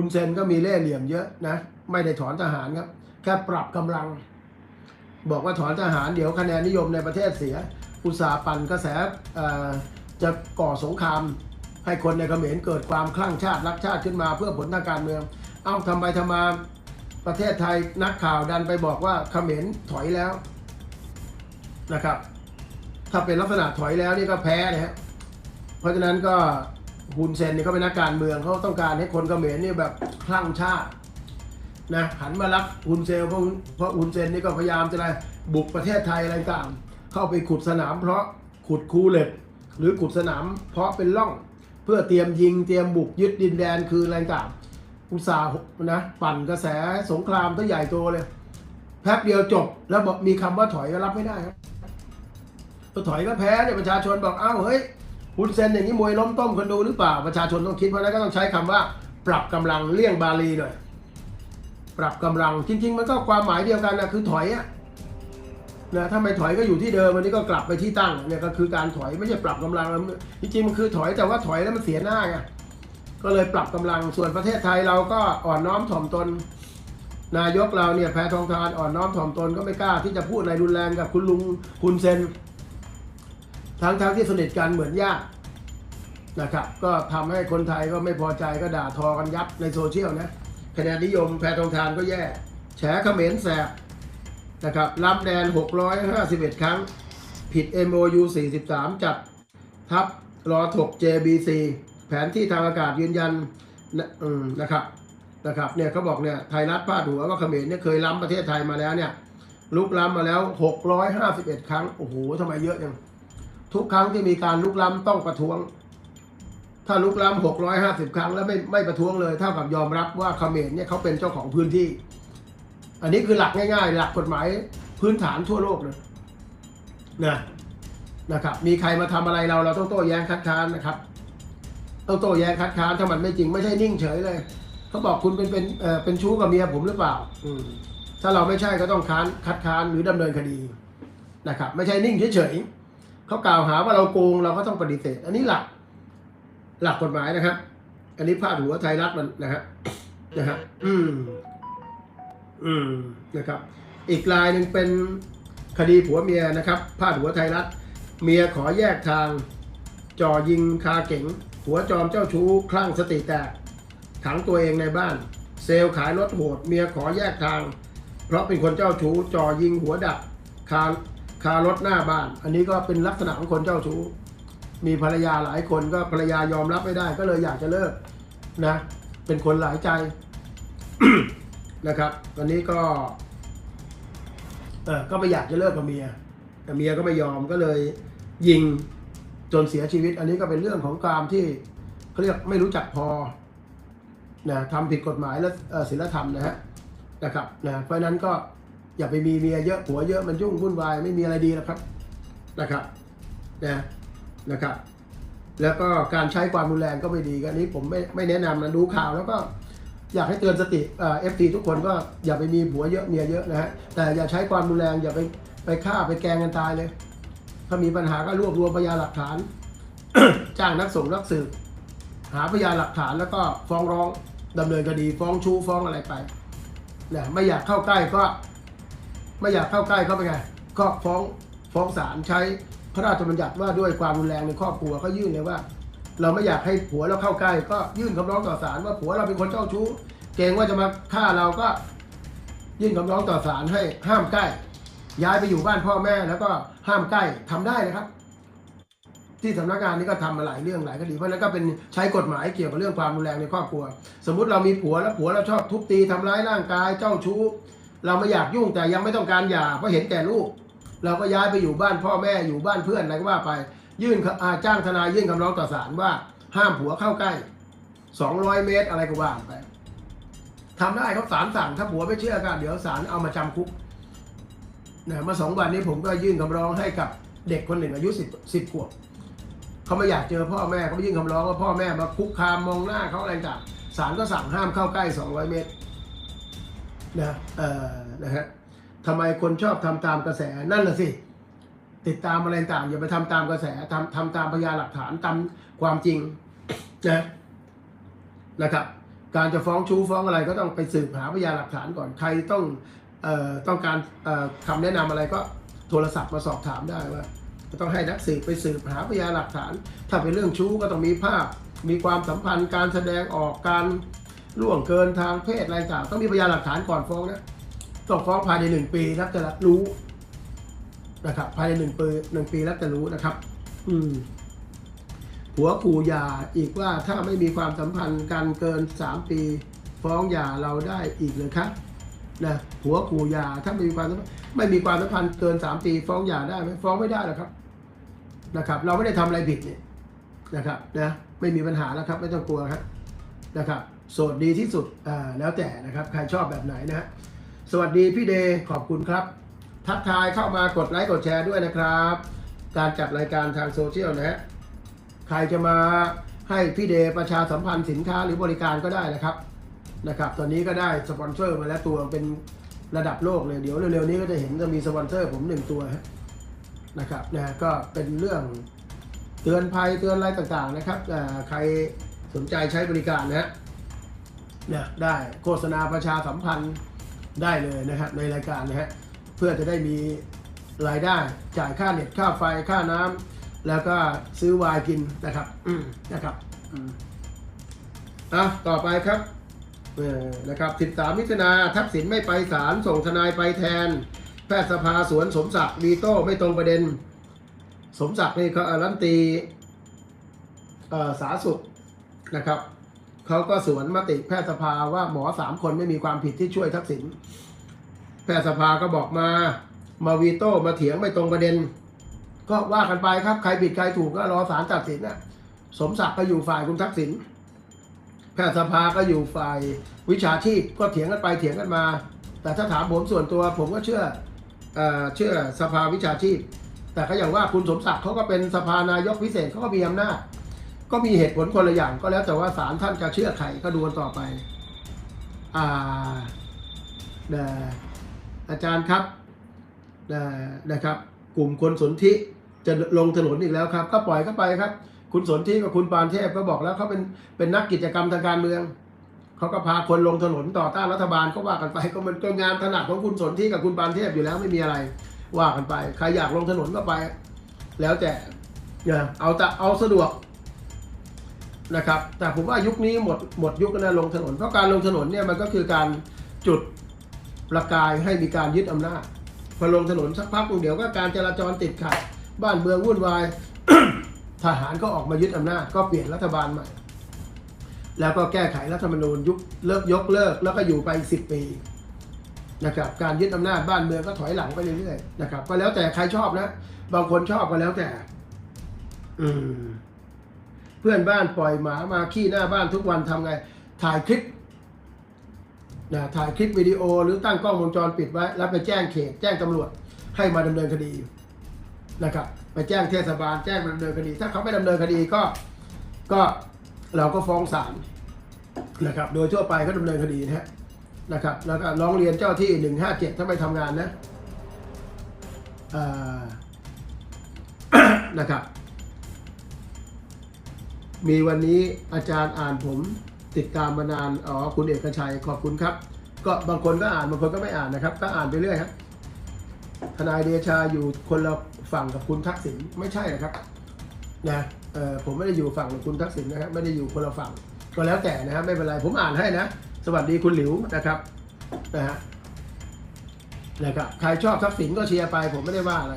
คุณเซนก็มีเล่เหลี่ยมเยอะนะ ไม่ได้ถอนทหารครับ แค่ปรับกำลัง บอกว่าถอนทหารเดี๋ยวคะแนนนิยมในประเทศเสีย อุตสาปั่นกระแสจะก่อสงคราม ให้คนในเขมรเกิดความคลั่งชาติรักชาติขึ้นมาเพื่อผลทางการเมือง เอ้าทำไมทำมาประเทศไทยนักข่าวดันไปบอกว่าเขมรถอยแล้วนะครับ ถ้าเป็นลักษณะถอยแล้วนี่ก็แพ้นะฮะเพราะฉะนั้นก็ ฮุนเซนนี่เขาเป็นนักการเมืองเขาต้องการให้คนเขมรนี่แบบคลั่งชาตินะหันมารักฮุนเซลเพราะเพราะฮุนเซนนี่ก็พยายามจะอะไรบุกประเทศไทยอะไรต่างเข้าไปขุดสนามเพราะขุดคูเหล็ก หรือขุดสนามเพราะเป็นร่อง เพื่อเตรียมยิงเตรียมบุกยึดดินแดนคืออะไรต่างอุตสาห์นะปั่นกระแสสงครามตัวใหญ่โตเลยแป๊บเดียวจบ แล้วบอกมีคำว่าถอยก็รับไม่ได้ครับถอยก็แพ้เนี่ยประชาชนบอกอ้าวเฮ้ย ฮุนเซนอย่างนี้มวยล้มต้มคนดูหรือเปล่าประชาชนต้องคิดเพราะนั้นก็ต้องใช้คำว่า ปรับกำลังเลี่ยงบาลีหน่อยปรับกำลังจริง ๆ มันก็ความหมายเดียวกันนะคือถอยอะนะถ้าไม่ถอยก็อยู่ที่เดิมวันนี้ก็กลับไปที่ตั้งเนี่ยก็คือการถอยไม่ใช่ปรับกำลังจริงๆมันคือถอยแต่ว่าถอยแล้วมันเสียหน้าไงก็เลยปรับกำลังส่วนประเทศไทยเราก็อ่อนน้อมถ่อมตน นายกเราเนี่ยแพ้ทองทานอ่อนน้อมถ่อมตนก็ไม่กล้าที่จะพูดอะไรรุนแรงกับคุณลุงคุณเซนทั้งๆที่สนิทกันเหมือนญาติ นะครับ ก็ทำให้คนไทยก็ไม่พอใจก็ด่าทอกันยับในโซเชียลนะคะแนนนิยมแพทองทานก็แย่ แฉเขมรแสบนะครับล้ำแดน 651 ครั้ง ผิด MOU 43 จัด ทับรอถก JBC แผนที่ทางอากาศยืนยันนะนะครับนะครับเนี่ยเขาบอกเนี่ยไทยรัฐพาดหัวว่าเขมรเนี่ยเคยล้ำประเทศไทยมาแล้วเนี่ยลุกล้ำมาแล้ว 651 ครั้ง โอ้โหทำไมเยอะจัง ทุกครั้งที่มีการลุกล้ำต้องประท้วง ถ้าลุกล้ำหกร้อยห้าสิบครั้งแล้วไม่ไม่ประท้วงเลยเท่ากับยอมรับว่าเขมรเนี่ยเขาเป็นเจ้าของพื้นที่ อันนี้คือหลักง่าย ๆ หลักกฎหมายพื้นฐานทั่วโลกเลยนะนะครับ มีใครมาทำอะไรเราเราต้องโต้แย้งคัดค้านนะครับต้องโต้แย้งคัดค้านถ้ามันไม่จริงไม่ใช่นิ่งเฉยเลยเขาบอกคุณเป็นเป็นเอ่อเป็นชู้กับเมียผมหรือเปล่า อืมถ้าเราไม่ใช่ก็ต้องค้านคัดค้านหรือดำเนินคดีนะครับ ไม่ใช่นิ่งเฉยๆเขากล่าวหาว่าเราโกงเราก็ต้องปฏิเสธ อันนี้หลัก หลักกฎหมายนะครับ อันนี้พาดหัวไทยรัฐมันนะฮะนะฮะอืม อืมนะครับ อีกรายหนึ่งเป็นคดีผัวเมียนะครับพาดหัวไทยรัฐ เมียขอแยกทาง จ่อยิงคาเก๋งหัวจอมเจ้าชู้คลั่งสติแตกขังตัวเองในบ้าน เซลล์ขายรถโหด เมียขอแยกทาง เพราะเป็นคนเจ้าชู้จ่อยิงหัวดับคาคารถหน้าบ้าน อันนี้ก็เป็นลักษณะของคนเจ้าชู้ มีภรรยาหลายคนก็ภรรยายอมรับไม่ได้ ก็เลยอยากจะเลิกนะ เป็นคนหลายใจนะครับ ตอนนี้ก็ เออก็ไม่อยากจะเลิกกับเมีย แต่เมียก็ไม่ยอมก็เลยยิงจนเสียชีวิต อันนี้ก็เป็นเรื่องของการที่เขาเรียกไม่รู้จักพอนะทำผิดกฎหมายและศีลธรรมนะฮะนะครับนะเพราะฉะนั้นก็อย่าไปมีเมียเยอะผัวเยอะมันยุ่งวุ่นวายไม่มีอะไรดีหรอกครับนะครับนะ นะครับ แล้วก็การใช้ความรุนแรงก็ไม่ดีกันนี้ผมไม่ไม่แนะนำนะดูข่าวแล้วก็อยากให้เตือนสติเอฟทีทุกคนก็อย่าไปมีผัวเยอะเมียเยอะนะฮะแต่อย่าใช้ความรุนแรงอย่าไปไปฆ่าไปแกงกันตายเลย ถ้ามีปัญหาก็รวบรวมพยานหลักฐาน จ้างนักส่งนักสืบหาพยานหลักฐานแล้วก็ฟ้องร้องดำเนินคดีฟ้องชู้ฟ้องอะไรไปนะไม่อยากเข้าใกล้ก็ ไม่อยากเข้าใกล้ก็เป็นไงก็ฟ้องฟ้องศาลใช้ ระราชบัญญัติว่าด้วยความรุนแรงในครอบครัวก็ยื่นเลยว่า เราไม่อยากให้ผัวเราเข้าใกล้ ก็ยื่นคำร้องต่อศาลว่าผัวเราเป็นคนเจ้าชู้เกรงว่าจะมาฆ่าเราก็ยื่นคำร้องต่อศาลให้ห้ามใกล้ ย้ายไปอยู่บ้านพ่อแม่แล้วก็ห้ามใกล้ทำได้นะครับ ที่สำนักงานนี้ก็ทำมาหลายเรื่องหลายคดีเพราะนั้นก็เป็นใช้กฎหมายเกี่ยวกับเรื่องความรุนแรงในครอบครัว สมมุติเรามีผัวแล้วผัวเราชอบทุบตีทำร้ายร่างกายเจ้าชู้ เราไม่อยากยุ่งแต่ยังไม่ต้องการหย่าเพราะเห็นแก่ลูก เราก็ย้ายไปอยู่บ้านพ่อแม่อยู่บ้านเพื่อนอะไรก็ว่าไป ยื่นอาจ้างทนายยื่นคำร้องต่อศาลว่า ห้ามผัวเข้าใกล้ 200 เมตรอะไรก็ว่าไปทำได้เขาศาลสั่งถ้าผัวไม่เชื่อก็เดี๋ยวศาลเอามาจำคุกเนี่ยมาสองวันนี้ผมก็ยื่นคำร้องให้กับเด็กคนหนึ่งอายุสิบสิบขวบเขาไม่อยากเจอพ่อแม่เขาไปยื่นคำร้องว่าพ่อแม่มาคุกคามมองหน้าเขาอะไรต่างศาลก็สั่งห้ามเข้าใกล้ 200 เมตรนะเอ่อนะฮะ ทำไมคนชอบทำตามกระแสนั่นแหละสิ ติดตามอะไรต่างอย่าไปทำตามกระแสทำทำตามพยานหลักฐานตามความจริงนะนะครับ การจะฟ้องชู้ฟ้องอะไรก็ต้องไปสืบหาพยานหลักฐานก่อนใครต้องออต้องการเอ่อคำแนะนำอะไรก็โทรศัพท์มาสอบถามได้ว่าก็ต้องให้นักสืบไปสืบหาพยานหลักฐาน ถ้าเป็นเรื่องชู้ก็ต้องมีภาพ มีความสัมพันธ์การแสดงออกการล่วงเกินทางเพศอะไรต่างต้องมีพยานหลักฐานก่อนฟ้องนะ ต้องฟ้องภายในหนึ่งปีแล้วจะรู้นะครับ ภายในหนึ่งปีหนึ่งปีแล้วจะรู้นะครับ อืมผัวขู่ยาอีกว่าถ้าไม่มีความสัมพันธ์กันเกินสามปี ฟ้องยาเราได้อีกเลยครับนะผัวขู่ยาถ้าไม่มีความสัมพันธ์ไม่มีความสัมพันธ์เกินสามปีฟ้องยาได้ไหมฟ้องไม่ได้หรอกครับนะครับ เราไม่ได้ทำอะไรผิดเนี่ยนะครับนะไม่มีปัญหาแล้วครับ ไม่ต้องกลัวครับนะครับ โสดดีที่สุดอ่าแล้วแต่นะครับ ใครชอบแบบไหนนะฮะ สวัสดีพี่เดย์ขอบคุณครับ ทักทายเข้ามากดไลค์กดแชร์ด้วยนะครับ การจัดรายการทางโซเชียลนะฮะใครจะมาให้พี่เดย์ประชาสัมพันธ์สินค้าหรือบริการก็ได้นะครับนะครับ ตอนนี้ก็ได้สปอนเซอร์มาแล้วตัวเป็นระดับโลกเลยเดี๋ยวเร็วๆนี้ก็จะเห็นจะมีสปอนเซอร์ผมหนึ่งตัวนะครับนะก็เป็นเรื่องเตือนภัยเตือนอะไรต่างๆนะครับใครสนใจใช้บริการนะฮะเนี่ยได้โฆษณาประชาสัมพันธ์ ได้เลยนะครับในรายการนะฮะเพื่อจะได้มีรายได้จ่ายค่าเน็ตค่าไฟค่าน้ำแล้วก็ซื้อวน์กินนะครับนะครับอะต่อไปครับเออนะครับ 13 มิถุนาทักษิณไม่ไปศาลส่งทนายไปแทน แพทยสภาสวนสมศักดิ์วีโต้ไม่ตรงประเด็น สมศักดิ์นี่เขาเอ่อรันตีสารสุขนะครับ เขาก็สวนมติแพทยสภาว่าหมอสามคนไม่มีความผิดที่ช่วยทักษิณแพทยสภาก็บอกมา มาวีโต้มาเถียงไม่ตรงประเด็น ก็ว่ากันไปครับใครผิดใครถูกก็รอศาลตัดสินนะสมศักดิ์ก็อยู่ฝ่ายคุณทักษิณแพทยสภาก็อยู่ฝ่ายวิชาชีพก็เถียงกันไปเถียงกันมา แต่ถ้าถามผมส่วนตัวผมก็เชื่อเออเชื่อสภาวิชาชีพ แต่ก็อย่างว่าคุณสมศักดิ์เขาก็เป็นสภานายกพิเศษเขาก็มีอำนาจ ก็มีเหตุผลคนละอย่างก็แล้วแต่ว่าศาลท่านจะเชื่อใครก็ดูกันต่อไป อ่าเอ่อาจารย์ครับเอ่อนะครับ กลุ่มคนสนธิจะลงถนนอีกแล้วครับ ก็ปล่อยเข้าไปครับ คุณสนธิกับคุณปานเทพก็บอกแล้วเขาเป็นเป็นนักกิจกรรมทางการเมืองเขาก็พาคนลงถนนต่อต้านรัฐบาลก็ว่ากันไปก็มันก็งานถนัดของคุณสนธิกับคุณปานเทพอยู่แล้วไม่มีอะไร ว่ากันไป ใครอยากลงถนนก็ไป แล้วแต่เนี่ยเอาแต่เอาสะดวก นะครับ แต่ผมว่ายุคนี้หมดหมดยุคแล้วลงถนน เพราะการลงถนนเนี่ยมันก็คือการจุดประกายให้มีการยึดอำนาจพอลงถนนสักพักหนึ่งเดี๋ยวก็การจราจรติดขัด บ้านเมืองวุ่นวายทหารก็ออกมายึดอำนาจ ก็เปลี่ยนรัฐบาลใหม่ แล้วก็แก้ไขรัฐธรรมนูญยุคเลิกยกเลิก แล้วก็อยู่ไปสิบปีนะครับการยึดอำนาจบ้านเมืองก็ถอยหลังไปเรื่อยๆนะครับก็แล้วแต่ใครชอบนะ บางคนชอบก็แล้วแต่ อืม เพื่อนบ้านปล่อยหมามาขี้หน้าบ้านทุกวันทำไง ถ่ายคลิปนะถ่ายคลิปวิดีโอหรือตั้งกล้องวงจรปิดไว้ แล้วไปแจ้งเขตแจ้งตำรวจให้มาดำเนินคดีนะครับไปแจ้งเทศบาลแจ้งมาดำเนินคดี ถ้าเขาไม่ดำเนินคดีก็ก็เราก็ฟ้องศาลนะครับโดยทั่วไปก็ดำเนินคดีนะฮะนะครับแล้วก็ร้องเรียนเจ้าที่หนึ่งห้าเจ็ดถ้าไม่ทำงานนะนะครับ มีวันนี้อาจารย์อ่านผมติดตามมานานอ๋อคุณเอกชัยขอบคุณครับ ก็บางคนก็อ่านบางคนก็ไม่อ่านนะครับ ก็อ่านไปเรื่อยครับทนายเดชาอยู่คนละฝั่งกับคุณทักษิณไม่ใช่นะครับนะเออผมไม่ได้อยู่ฝั่งกับคุณทักษิณนะครับไม่ได้อยู่คนละฝั่งก็แล้วแต่นะครับไม่เป็นไรผมอ่านให้นะ สวัสดีคุณหลิวนะครับนะฮะนะครับใครชอบทักษิณก็เชียร์ไป ผมไม่ได้ว่าอะไร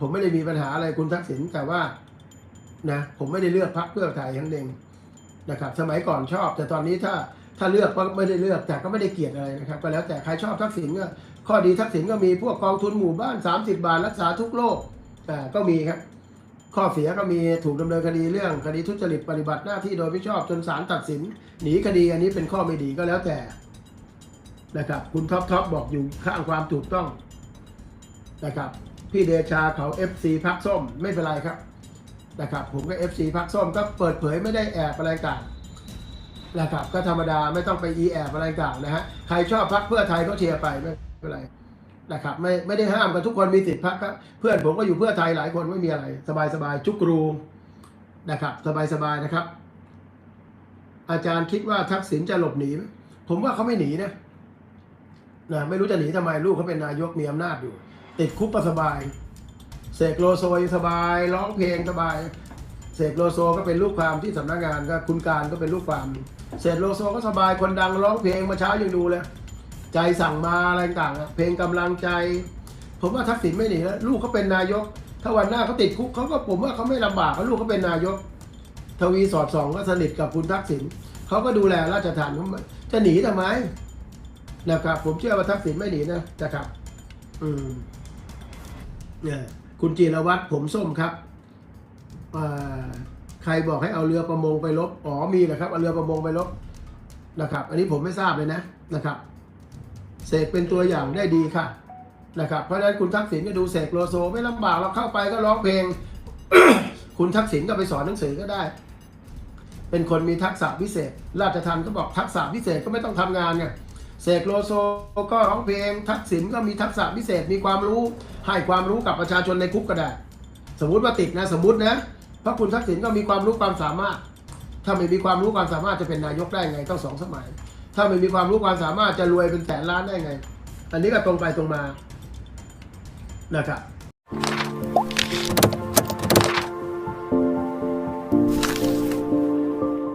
ผมไม่ได้มีปัญหาอะไรคุณทักษิณแต่ว่า นะผมไม่ได้เลือกพรรคเพื่อไทยทั้งเดงนะครับ สมัยก่อนชอบ แต่ตอนนี้ถ้าถ้าเลือกก็ไม่ได้เลือกแต่ก็ไม่ได้เกลียดอะไรนะครับ ก็แล้วแต่ใครชอบทักษิณก็ข้อดีทักษิณก็มีพวกกองทุนหมู่บ้าน 30 บาทรักษาทุกโรคอ่าก็มีครับ ข้อเสียก็มีถูกดำเนินคดีเรื่องคดีทุจริตปฏิบัติหน้าที่โดยไม่ชอบจนศาลตัดสิน หนีคดีอันนี้เป็นข้อไม่ดีก็แล้วแต่นะครับ คุณท็อปท็อปบอกอยู่ข้างความถูกต้องนะครับพี่เดชาเขา FC พักส้มไม่เป็นไรครับ นะครับผมก็ FC พักส้มก็เปิดเผยไม่ได้แอบอะไรต่างนะครับก็ธรรมดาไม่ต้องไปอีแอบอะไรต่างนะฮะใครชอบพักเพื่อไทยก็เชียร์ไปไม่เป็นไรนะครับไม่ไม่ได้ห้ามกันทุกคนมีสิทธิ์พักครับเพื่อนผมก็อยู่เพื่อไทยหลายคนไม่มีอะไร สบายสบายๆจุกรูนะครับสบายสบายๆนะครับ อาจารย์คิดว่าทักษิณจะหลบหนีไหมผมว่าเขาไม่หนีนะนะไม่รู้จะหนีทำไมลูกเขาเป็นนายกมีอำนาจอยู่ ติดคุกก็สบาย เสกโลโซยสบาย ร้องเพลงสบายเสกโลโซก็เป็นลูกความที่สำนักงานก็คุณการก็เป็นลูกความเสกโลโซก็สบายคนดังร้องเพลงมาเช้ายังดูเลยใจสั่งมาอะไรต่างๆเพลงกำลังใจ ผมว่าทักษิณไม่หนีแล้วลูกเขาเป็นนายก ถ้าวันหน้าเขาติดคุกเขาก็ผมว่าเขาไม่ลำบากเพราลูกเขาเป็นนายก ทวีสอดสองก็สนิทกับคุณทักษิณเขาก็ดูแลราชทานเขาจะหนีทำไมนะครับ ผมเชื่อว่าทักษิณไม่หนีนะนะครับ อืมเนี่ย คุณจีรวัตรผมส้มครับใครบอกให้เอาเรือประมงไปลบ อ๋อมีนะครับ เอาเรือประมงไปลบนะครับ อันนี้ผมไม่ทราบเลยนะนะครับ เสกเป็นตัวอย่างได้ดีค่ะนะครับ เพราะฉะนั้นคุณทักษิณก็ดูเสกโลโซไม่ลำบากเราเข้าไปก็ร้องเพลง คุณทักษิณก็ไปสอนหนังสือก็ได้ เป็นคนมีทักษะพิเศษ ราชทันก็บอกทักษะพิเศษก็ไม่ต้องทำงานไง เสกโลโซก็ร้องเพลงทักษิณก็มีทักษะพิเศษมีความรู้ให้ความรู้กับประชาชนในคุกก็ได้ สมมติว่าติดนะสมมตินะพระคุณทักษิณก็มีความรู้ความสามารถ ถ้าไม่มีความรู้ความสามารถจะเป็นนายกได้ไงต้องสองสมัย ถ้าไม่มีความรู้ความสามารถจะรวยเป็นแสนล้านได้ไง อันนี้ก็ตรงไปตรงมานะครับ